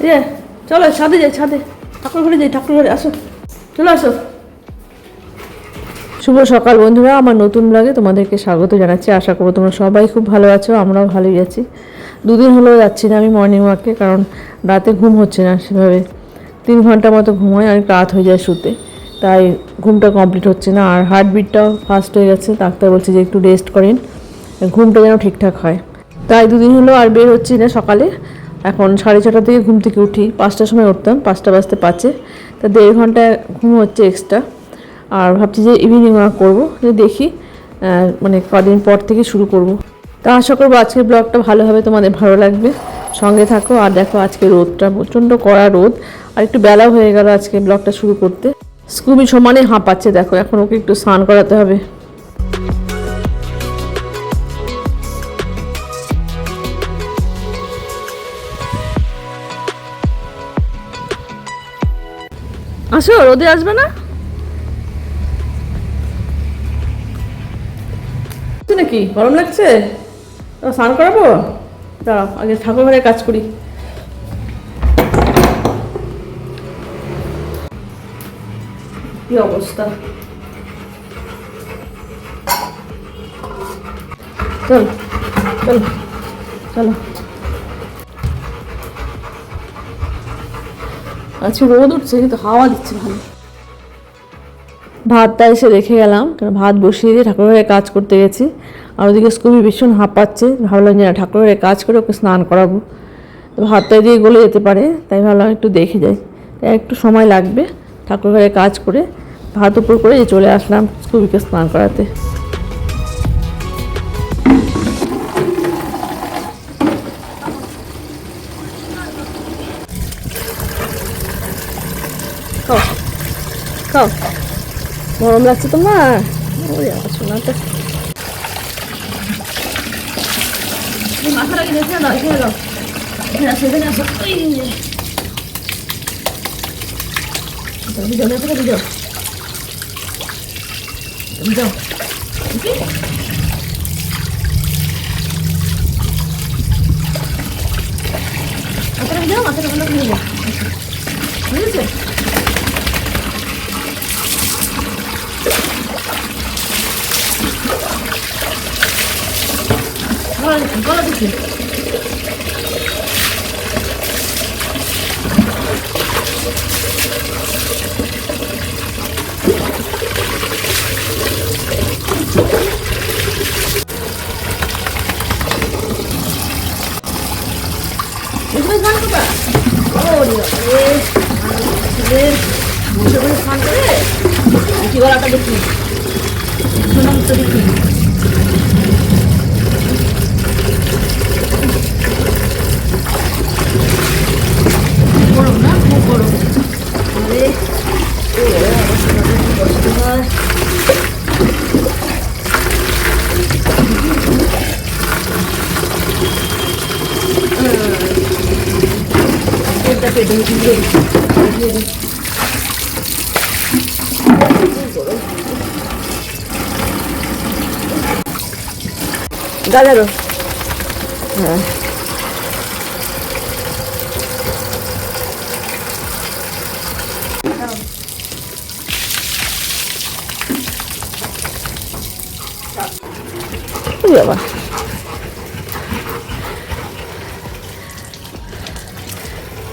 এ, চলো, ছাদে যাই, ছাদে। ঠাকুর ঘরে যাই ঠাকুর ঘরে আসো। চলো, আসো। শুভ সকাল, বন্ধুরা। আমার নতুন ব্লগে তোমাদেরকে স্বাগত জানাচ্ছি। আশা করব তোমরা সবাই খুব ভালো আছো, আমরাও ভালোই আছি। দুদিন হলেও যাচ্ছি না আমি মর্নিং ওয়াকে কারণ রাতে ঘুম হচ্ছে না সেভাবে। তিন ঘণ্টা মতো ঘুম হয় অনেক রাত হয়ে যায় শুতে। তাই ঘুমটা কমপ্লিট হচ্ছে না। আর হার্টবিটটাও ফাস্ট হয়ে গেছে। ডাক্তার বলছে যে একটু রেস্ট করেন। ঘুমটা যেন ঠিকঠাক হয়। তাই দুদিন হলো আর বের হচ্ছি না সকালে। এখন সাড়ে ছটা থেকে ঘুম থেকে উঠি, পাঁচটার সময় উঠতাম, পাঁচটা বাজতে পাঁচে। তা দেড় ঘণ্টা ঘুম হচ্ছে এক্সট্রা আর ভাবছি যে ইভিনিং ওয়াক করব, যে দেখি মানে কদিন পর থেকে শুরু করব। তা আশা করব আজকের ব্লগটা ভালো হবে, তোমাদের ভালো লাগবে। সঙ্গে থাকো, আর দেখো আজকে রোদটা, প্রচণ্ড কড়া রোদ। আর একটু বেলা হয়ে গেল আজকে ব্লগটা শুরু করতে। স্কুবি সমানে হাঁপাচ্ছে, দেখো, এখন ওকে একটু স্নান করাতে হবে। আসো, রোদে আসবে না? নাকি? গরম লাগছে? স্নান করাবো? দাঁড়াও আগে ঠাকুর ঘরে কাজ করি। কি অবস্থা? চল চল, চলো। আজকে রোদ উঠছে, কিন্তু হাওয়া দিচ্ছে ভালো। ভাতটা এসে রেখে গেলাম, কারণ ভাত বসিয়ে দিয়ে ঠাকুরের কাজ করতে গেছি। আর ওদিকে স্কুবি ভীষণ হাঁপাচ্ছে, ভাবলাম যে না ঠাকুরের কাজ করে ওকে স্নান করাবো। তো ভাতটা দিয়ে গলে যেতে পারে, তাই ভাবলাম একটু দেখে যাই। তাই একটু সময় লাগবে ঠাকুর ঘরে কাজ করে, ভাত উপর করে চলে আসলাম স্কুবিকে স্নান করাতে। খাও গরম লাগছে তোমার ওরে আমার সোনাটা মাথাটা কি দেখে দাও এখানে দাও এখানে আসো এখানে আসো ওই যে ভিজাও দেখো ভিজাও ভিজাও মাথাটা ভিজাও মাথাটা ভালো করে ছেলের বসে বসে স্নান করে দেখি গলাটা দেখি। সোনা মুখটা দেখি। Galera. Ah.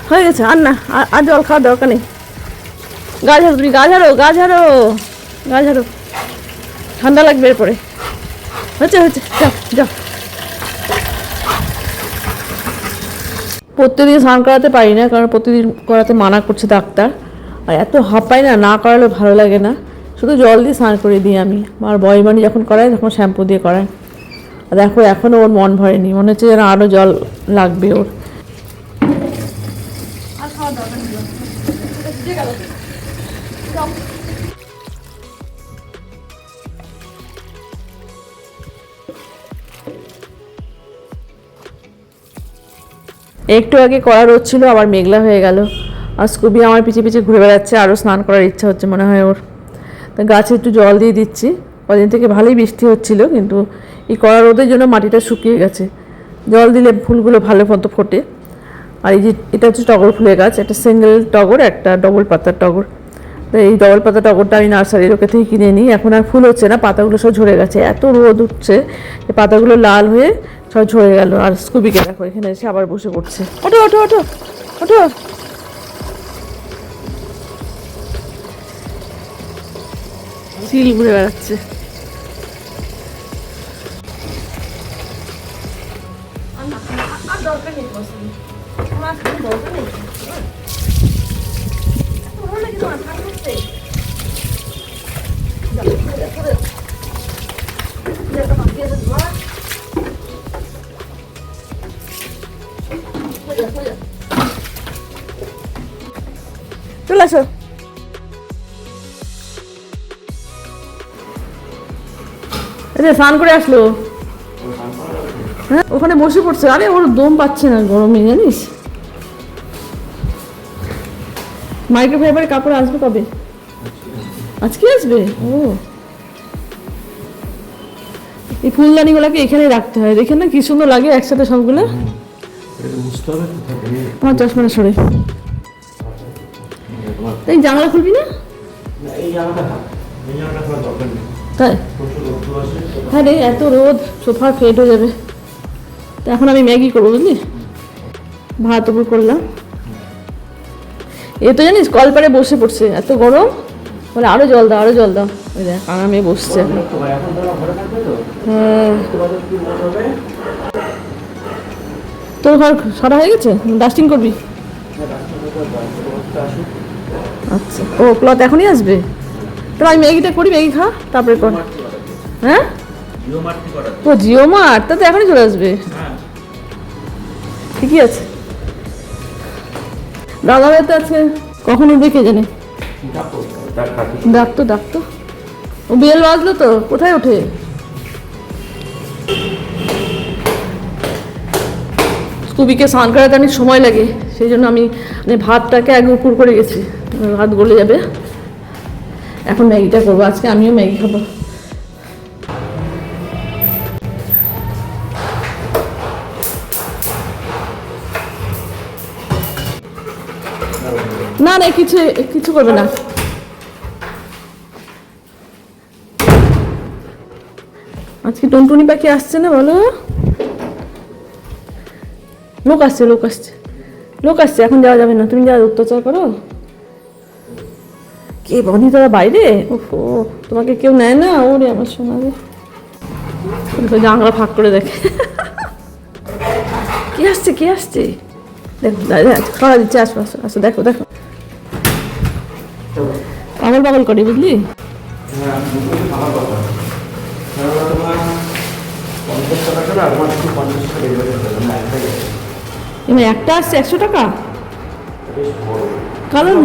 হয়ে গেছে, আর না, আর- জল খাওয়ার দরকার নেই। গা ঝাড়ো তুমি গা ঝাড়ো গা ঝাড়ো গা ঝাড়ো ঠান্ডা লাগবে এরপরে। হচ্ছে হচ্ছে, যাও যাও। প্রত্যেকদিন স্নান করাতে পারি না, কারণ প্রতিদিন করাতে মানা করছে ডাক্তার। আর এত হাঁপাই না না করালে ভালো লাগে না। শুধু জল দিয়ে স্নান করে দিই আমি। আর বয়মানি যখন করায়, তখন শ্যাম্পু দিয়ে করায়। আর দেখো এখনও ওর মন ভরেনি। মনে হচ্ছে যেন আরও জল লাগবে ওর। একটু আগে করা রোদ ছিল, আবার মেঘলা হয়ে গেল। আর স্কুবি আমার পিছে পিছে ঘুরে বেড়াচ্ছে আরও স্নান করার ইচ্ছা হচ্ছে মনে হয় ওর। তা গাছে একটু জল দিয়ে দিচ্ছি। কদিন থেকে ভালোই বৃষ্টি হচ্ছিল, কিন্তু এই কড়া রোদের জন্য মাটিটা শুকিয়ে গেছে। জল দিলে ফুলগুলো ভালো মতো ফোটে। আর এই যে, এটা হচ্ছে টগর ফুলের গাছ, একটা সিঙ্গেল টগর, একটা ডবল পাতার টগর। তো এই ডবল পাতা টগরটা আমি নার্সারির ওকে থেকে কিনে নিই। এখন আর ফুল হচ্ছে না, পাতাগুলো সব ঝরে গেছে। এত রোদ উঠছে যে পাতাগুলো লাল হয়ে সব ঝরে গেল, আর স্কুবিকে দেখো, এখানে এসে আবার বসে পড়ছে। ওঠো ওঠো ওঠো ওঠো। সিল ঘুরে বেড়াচ্ছে। চলে আসো। যে স্নান করে আসলো। হ্যাঁ ওখানে বসে পড়ছে। আরে, ওর দম পাচ্ছে না গরমে, জানিস? মাইক্রোফাইবারের কাপড় আসবে কবে? আজকে আসবে? ও। এই ফুলদানিগুলোকে এখানে রাখতে হয়। দেখেন না কি সুন্দর লাগে একসাথে সবগুলো? আমার চশমাটা সরে। তাই জানলা খুলবি না? তাই? হ্যাঁ রে এত রোদ সোফা ফেট হয়ে যাবে। তো এখন আমি ম্যাগি করব বুঝলি? ভাত উপর করলাম। এ তো জানিস কলপারে বসে পড়ছে। এত গরম? বলে আরও জল দাও আরও জল দাও। ওই দেখ আরামে বসছে। হ্যাঁ। তোর ঘর সারা হয়ে গেছে? ডাস্টিং করবি? আচ্ছা। ও ক্লথ এখনই আসবে? তাহলে আমি ম্যাগিটা করি ম্যাগি খা তারপরে কর। হ্যাঁ? ও জিও মার্ট? তা তো এখনই চলে আসবে। ঠিকই আছে। দাদা ভাই তো আজকে কখন উঠবে কে জানে? ডাকো ডাকতো ডাকতো ও বেল বাজলো তো কোথায় ওঠে? স্কুবিকে স্নান করাতে অনেক সময় লাগে, সেই জন্য আমি মানে ভাতটাকে আগে উপর করে গেছি ভাত গলে যাবে। এখন ম্যাগিটা করব, আজকে আমিও ম্যাগি খাব। না না, কিছু কিছু করবে না। আজকে টুনটুনি পাখি আসছে না বলো? লোক আসছে লোক আসছে লোক আসছে এখন যাওয়া যাবে না। তুমি যা অত্যাচার করো। কে বনি তোরা বাইরে? ওহো তোমাকে কেউ নেয় না? ওরে আমার তো জানলা ফাঁক করে দেখে। কে আসছে কে আসছে? দেখো দাদা দিচ্ছে, আসো আসো আসো, দেখো দেখো। পাগল পাগল করে, বুঝলি? হ্যাঁ পঞ্চাশ টাকা আর পঞ্চাশ টাকা এবার একটা আসছে একশো টাকা? কারণ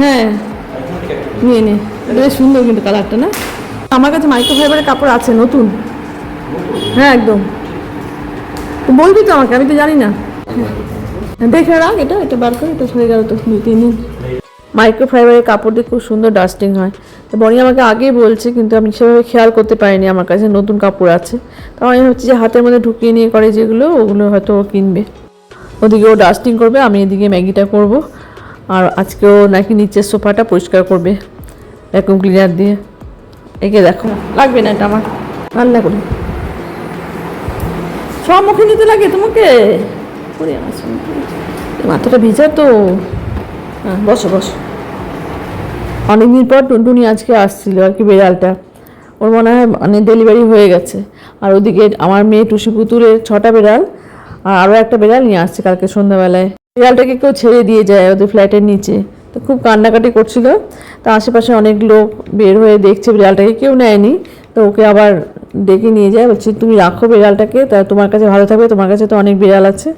হ্যাঁ। নিয়ে নে। বেশ সুন্দর কিন্তু কালারটা না? আমার কাছে মাইক্রোফাইবারের কাপড় আছে নতুন। হ্যাঁ একদম। বলবি তো আমাকে আমি তো জানি না। হ্যাঁ, দেখে রাখ এটা এটা বার করে এটা হয়ে গেল তো। দুই তিন দিন। মাইক্রোফাইবারের কাপড় দিয়ে খুব সুন্দর ডাস্টিং হয়। তো বনি আমাকে আগেই বলছে, কিন্তু আমি সেভাবে খেয়াল করতে পারিনি আমার কাছে, নতুন কাপড় আছে। তো আমি হচ্ছে যে হাতের মধ্যে ঢুকিয়ে নিয়ে করে যেগুলো, ওগুলো হয়তো ও কিনবে। ওদিকে ও ডাস্টিং করবে, আমি এদিকে ম্যাগিটা করব। আর আজকেও নাকি নিচের সোফাটা পরিষ্কার করবে ভ্যাকুম ক্লিনার দিয়ে। একে দেখো, লাগবে না এটা আমার? রান্না করি। সব মুখে নিতে লাগে তোমাকে? মাথাটা ভিজা তো। হ্যাঁ বসো বসো। অনেকদিন পর টুনটুনি আজকে আসছিল আর কি বেড়ালটা। ওর মনে হয় মানে ডেলিভারি হয়ে গেছে। আর ওদিকে আমার মেয়ে টুসি পুতুরের ছটা বেড়াল আর আরও একটা বেড়াল নিয়ে আসছে কালকে সন্ধ্যাবেলায়। বেড়ালটাকে কেউ ছেড়ে দিয়ে যায় ওদের ফ্ল্যাটের নিচে। তো খুব কান্নাকাটি করছিল। তা আশেপাশে অনেক লোক বের হয়ে দেখছে বিড়ালটাকে, কেউ নেয়নি। তো ওকে আবার ডেকে নিয়ে যায়, বলছি, তুমি রাখো বিড়ালটাকে, তা তোমার কাছে ভালো থাকবে, তোমার কাছে তো অনেক বিড়াল আছে।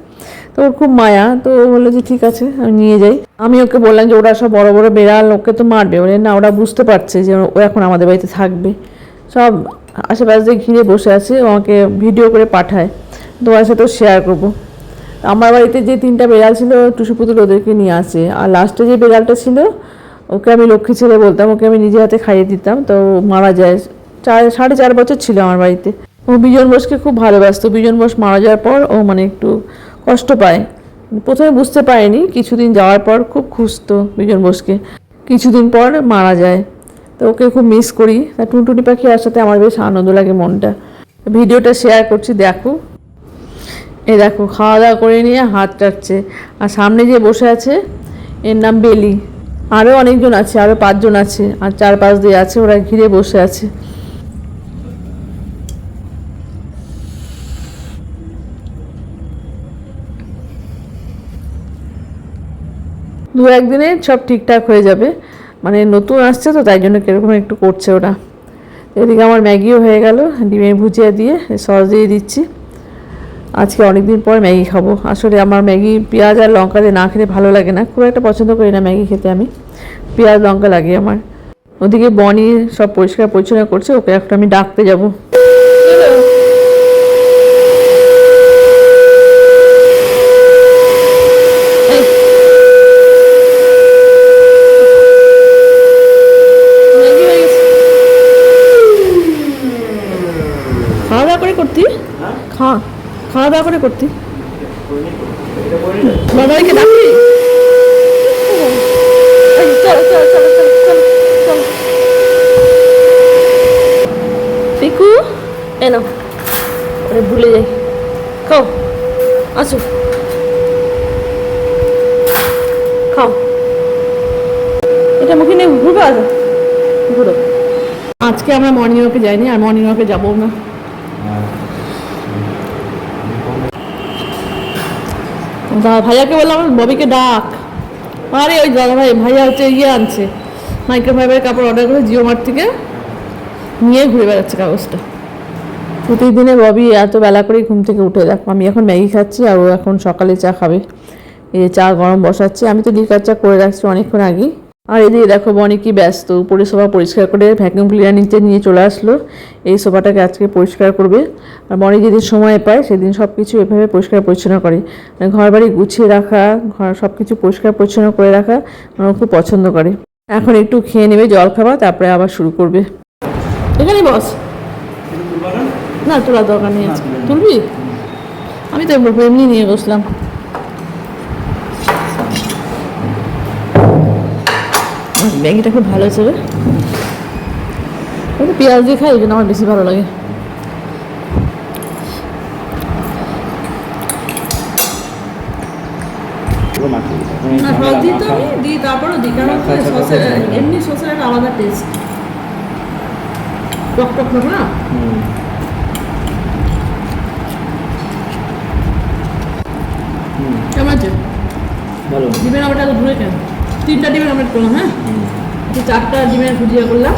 তো ওর খুব মায়া, তো ও বলল যে, ঠিক আছে, আমি নিয়ে যাই। আমি ওকে বললাম যে, ওরা সব বড় বড় বিড়াল, ওকে তো মারবে। বলে, না, ওরা বুঝতে পারছে যে, ও এখন আমাদের বাড়িতে থাকবে। সব আশেপাশে ঘিরে বসে আছে আমাকে ভিডিও করে পাঠায়। তোমার সাথেও শেয়ার করব। আমার বাড়িতে যে তিনটা বেড়াল ছিল, টুসু পুতুল ওদেরকে নিয়ে আসে। আর লাস্টে যে বেড়ালটা ছিল, ওকে আমি লক্ষ্মী ছেলে বলতাম, ওকে আমি নিজে হাতে খাইয়ে দিতাম, তো মারা যায়। চার, সাড়ে চার বছর ছিল আমার বাড়িতে। ও বিজন বোসকে খুব ভালোবাসতো। বিজন বোস মারা যাওয়ার পর ও মানে একটু কষ্ট পায়। প্রথমে বুঝতে পারেনি, কিছুদিন যাওয়ার পর খুব খুঁজতো বিজন বোসকে। কিছুদিন পর মারা যায়। তো ওকে খুব মিস করি। তা টুনটুনি পাখি আসাতে আমার বেশ আনন্দ লাগে মনটা। ভিডিওটা শেয়ার করছি, দেখো। এ দেখো খাওয়া দাওয়া করে নিয়ে হাত চাটছে আর সামনে যে বসে আছে, এর নাম বেলি। আরও অনেকজন আছে আরও পাঁচজন আছে, আর চার পাঁচ দিয়ে আছে, ওরা ঘিরে বসে আছে। দু একদিনে সব ঠিকঠাক হয়ে যাবে। মানে নতুন আসছে তো, তাই জন্য কীরকম একটু করছে ওরা। এদিকে আমার ম্যাগিও হয়ে গেল, ডিমের ভুজিয়া দিয়ে, সস দিয়ে দিচ্ছি। আজকে অনেক দিন পর ম্যাগি খাব। আসলে আমার ম্যাগি, পেঁয়াজ আর লঙ্কা দিয়ে না খেলে ভালো লাগে না। খুব একটা পছন্দ করি না ম্যাগি খেতে আমি। পেঁয়াজ, লঙ্কা লাগে আমার। ওদিকে বনি সব পরিষ্কার পরিচ্ছন্ন করছে, ওকে এখন আমি ডাকতে যাব খাওয়া দাওয়া করে করতি হ্যাঁ খা খাওয়া দাওয়া করে করতি। বাবাইকে ডাকবি? চল চল চল চল চল চল। পিকু এনো ওরে ভুলে যাই। খাও। আসো। খাও। এটা মুখে নিয়ে ঘুরবো আজ? ঘুরো। আজকে আমরা মর্নিং ওয়াকে যাইনি আর মর্নিং ওয়াকে যাব না। ভাইয়াকে বললাম ববিকে ডাক। আরে, ওই দাদা ভাই, ভাইয়া হচ্ছে ইয়ে আনছে মাইক্রোফাইবারের কাপড় অর্ডার করে জিও মার্ট থেকে নিয়ে ঘুরে বেড়াচ্ছে কাগজটা। প্রতিদিনে ববি এত বেলা করেই ঘুম থেকে উঠে, দেখো, আমি এখন ম্যাগি খাচ্ছি আর ও এখন সকালে চা খাবে। এই চা গরম বসাচ্ছি, আমি তো লিকার চা করে রাখছি অনেকক্ষণ আগেই। আর এদিকে দেখো বনি কি ব্যস্ত। উপরে সোফা পরিষ্কার করে ভ্যাকুম ক্লিনার নিচে নিয়ে চলে আসলো। এই সোফাটাকে আজকে পরিষ্কার করবে। আর বনি যেদিন সময় পায় সেদিন সব কিছু এভাবে পরিষ্কার পরিচ্ছন্ন করে। মানে ঘর বাড়ি গুছিয়ে রাখা ঘর সব কিছু পরিষ্কার পরিচ্ছন্ন করে রাখা আমার খুব পছন্দ করে। এখন একটু খেয়ে নেবে জল খাবার তারপরে আবার শুরু করবে। এখানে বস না? তোলার দরকার নেই। তুলে। তুলবি? আমি তো এমনি নিয়ে বসলাম। ম্যাগিটা খুব ভালো হয়েছে রে। পেঁয়াজ দিয়ে খাই ওই জন্য আমার বেশি ভালো লাগে। এমনি সসের একটা আলাদা টেস্ট টক টক না? কেমন আছে? ভালো। ডিমের আমটা ঘুরে কেন তিনটা ডিমের আমলেট করলাম হ্যাঁ? আচ্ছা, চারটা ডিমের ভুজিয়া করলাম।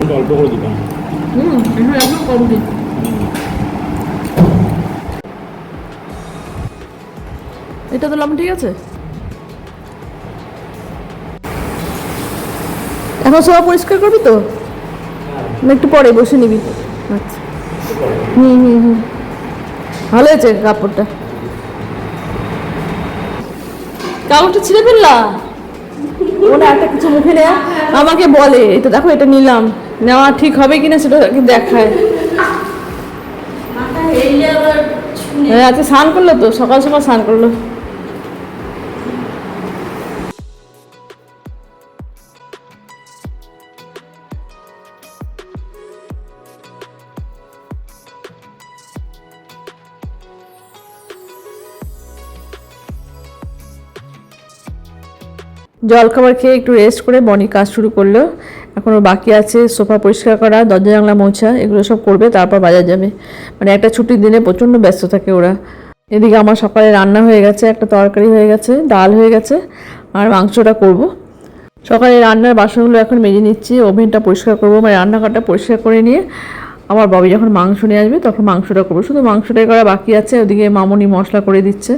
একটু অল্প করে দিতাম হুম এখন একদম কম দিই। এটা তো লবণ ঠিক আছে? এখন সব পরিষ্কার করবি তো? না একটু পরে বসে নিবি। আচ্ছা। হুম হুম হুম। ভালো হয়েছে কাপড়টা। কাপড়টা ছিঁড়ে ফেললা? ওটা একটা কিছু মুখে নেয়া। আমাকে বলে এটা দেখো এটা নিলাম। নেওয়া ঠিক হবে কিনা সেটা দেখায়। হ্যাঁ আচ্ছা স্নান করল তো? সকাল সকাল স্নান করল। জল খাবার খেয়ে একটু রেস্ট করে বনি কাজ শুরু করল। এখনও বাকি আছে, সোফা পরিষ্কার করা, দরজা, জানলা মোছা, এগুলো সব করবে, তারপর বাজার যাবে। মানে একটা ছুটির দিনে প্রচণ্ড ব্যস্ত থাকে ওরা। এদিকে আমার সকালে রান্না হয়ে গেছে, একটা তরকারি হয়ে গেছে, ডাল হয়ে গেছে, আর মাংসটা করব। সকালে রান্নার বাসনগুলো এখন মেজে নিচ্ছি, ওভেনটা পরিষ্কার করব মানে রান্নাঘরটা পরিষ্কার করে নিয়ে আমার বাবি যখন মাংস নিয়ে আসবে, তখন মাংসটা করব। শুধু মাংসটাই করা বাকি আছে, ওদিকে মামনি মশলা করে দিচ্ছে।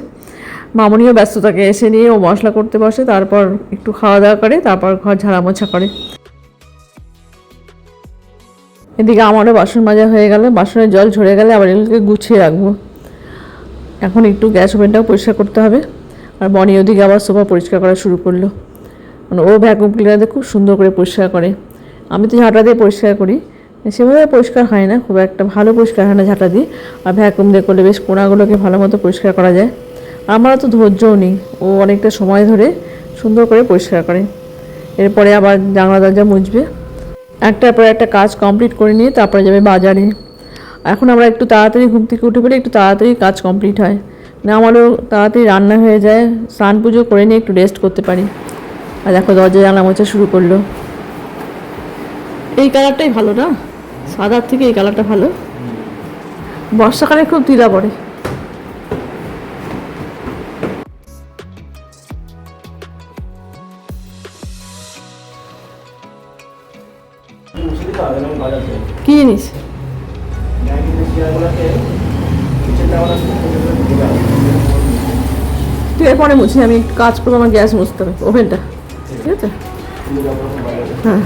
মামনিও ব্যস্ত থাকে এসে নিয়ে ও মশলা করতে বসে, তারপর একটু খাওয়া দাওয়া করে, তারপর ঘর ঝাড়া মোছা করে। এদিকে আমারও বাসন মাজা হয়ে গেলে, বাসনের জল ঝরে গেলে আবার এগুলোকে গুছিয়ে রাখব। এখন একটু গ্যাস ওভেনটাও পরিষ্কার করতে হবে। আর বনি ওদিকে আবার সোফা পরিষ্কার করা শুরু করল। মানে ও ভ্যাকুম ক্লিনার দিয়ে খুব সুন্দর করে পরিষ্কার করে। আমি তো ঝাঁটা দিয়ে পরিষ্কার করি। সেভাবে পরিষ্কার হয় না, খুব একটা ভালো পরিষ্কার হয় না ঝাঁটা দিয়ে। আর ভ্যাকুম দিয়ে করলে বেশ কোনাগুলোকে ভালো মতো পরিষ্কার করা যায়। আমারও তো ধৈর্যও নেই। ও অনেকটা সময় ধরে সুন্দর করে পরিষ্কার করে। এরপরে আবার জানলা দরজা মুছবে। একটার পর একটা কাজ কমপ্লিট করে নিয়ে তারপরে যাবে বাজারে। এখন আমরা একটু তাড়াতাড়ি ঘুম থেকে উঠে পড়ে, একটু তাড়াতাড়ি কাজ কমপ্লিট হয়। না আমারও তাড়াতাড়ি রান্না হয়ে যায়, স্নান পুজো করে নিয়ে একটু রেস্ট করতে পারি। আর দেখো দরজা জানলা মোছা শুরু করল। এই কালারটাই ভালো না? সাদার থেকে এই কালারটা ভালো। বর্ষাকালে খুব তিলা পড়ে। কি জিনিস? তুই এরপরে মুছি আমি কাজ করব আমার গ্যাস মুছতে হবে ওভেনটা। ঠিক আছে? হ্যাঁ।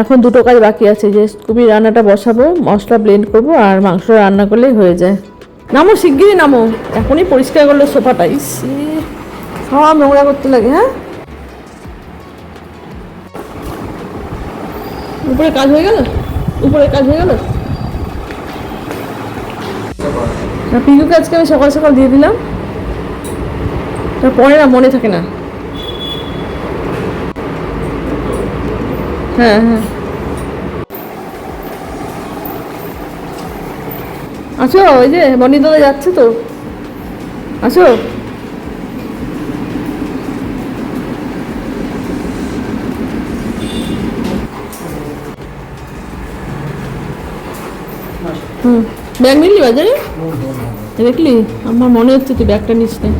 এখন দুটো কাজ বাকি আছে, যে স্কুবি রান্নাটা বসাবো, মশলা ব্লেন্ড করব আর মাংস রান্না করলেই হয়ে যায়। নামো, শিগগিরই নামো। এখনই পরিষ্কার করল সোফাটা। ইস সব নোংরা করতে লাগে হ্যাঁ? উপরে কাজ হয়ে গেল? উপরে কাজ হয়ে গেল? পিকুকে আজকে আমি সকাল সকাল দিয়ে দিলাম। তারপরে না, মনে থাকে না। হ্যাঁ হ্যাঁ। আছো? ওই যে বনি দাদা যাচ্ছে তো। আছো? হুম। ব্যাগ নিলি বাজারে? দেখলি? আমার মনে হচ্ছে তুই ব্যাগটা নিস না।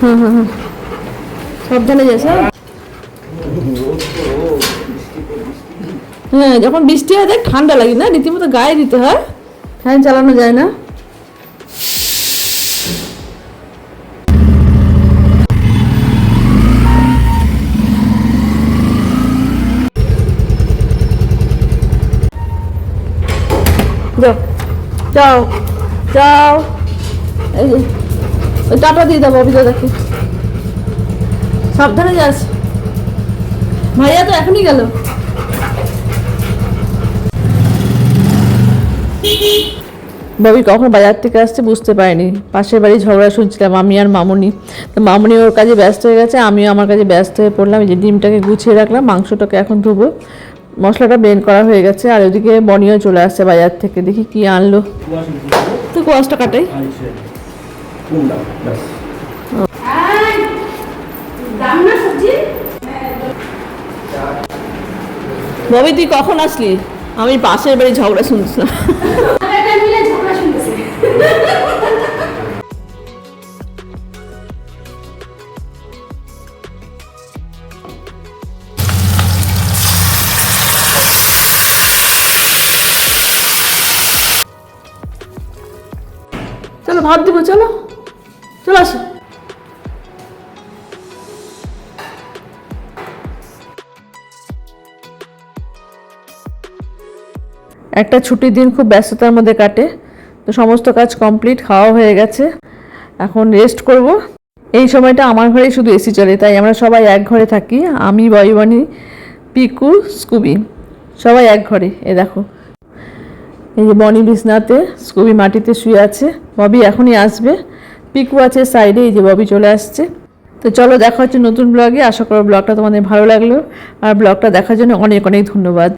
হ্যাঁ হ্যাঁ হ্যাঁ। সাবধানে যাস হ্যাঁ? হ্যাঁ যখন বৃষ্টি হয় ঠান্ডা লাগে না, রীতিমতো গায়ে দিতে হয়। ফ্যান চালানো যায় না। যাও যাও। টাটা দিয়ে দেবো অভিযোগ দেখে। সাবধানে যাস। ভাইয়া তো এখনই গেল। ববি কখন বাজার থেকে আসছে বুঝতে পারিনি। পাশের বাড়ি ঝগড়া শুনছিলাম আমি আর মামুনি। তো মামুনি ওর কাজে ব্যস্ত হয়ে গেছে আমিও আমার কাজে ব্যস্ত হয়ে পড়লাম। এই যে ডিমটাকে গুছিয়ে রাখলাম মাংসটাকে এখন ধুবো। মশলাটা ব্লেন্ড করা হয়ে গেছে আর ওদিকে বনিও চলে আসছে বাজার থেকে। দেখি কি আনলো। তো কোয়াশটা কাটাই। ববি তুই কখন আসলি? আমি পাশের বাড়ি ঝগড়া শুনছিলাম চলো ভাত দিব চলো। চলো আসো। একটা ছুটির দিন খুব ব্যস্ততার মধ্যে কাটে, তো সমস্ত কাজ কমপ্লিট খাওয়া হয়ে গেছে। এখন রেস্ট করব। এই সময়টা আমার ঘরেই শুধু এসি চলে, তাই আমরা সবাই এক ঘরে থাকি। আমি, বয়বানি, পিকু, স্কুবি। সবাই এক ঘরে, এ দেখো। এই যে বনি বিছনাতে, স্কুবি মাটিতে শুয়ে আছে। ববি এখনই আসবে। পিকু আছে সাইডে এই যে ববি চলে আসছে। তো চলো দেখা হচ্ছে নতুন ব্লগে আশা করো ব্লগটা তোমাদের ভালো লাগল। আর ব্লগটা দেখার জন্য অনেক অনেক ধন্যবাদ।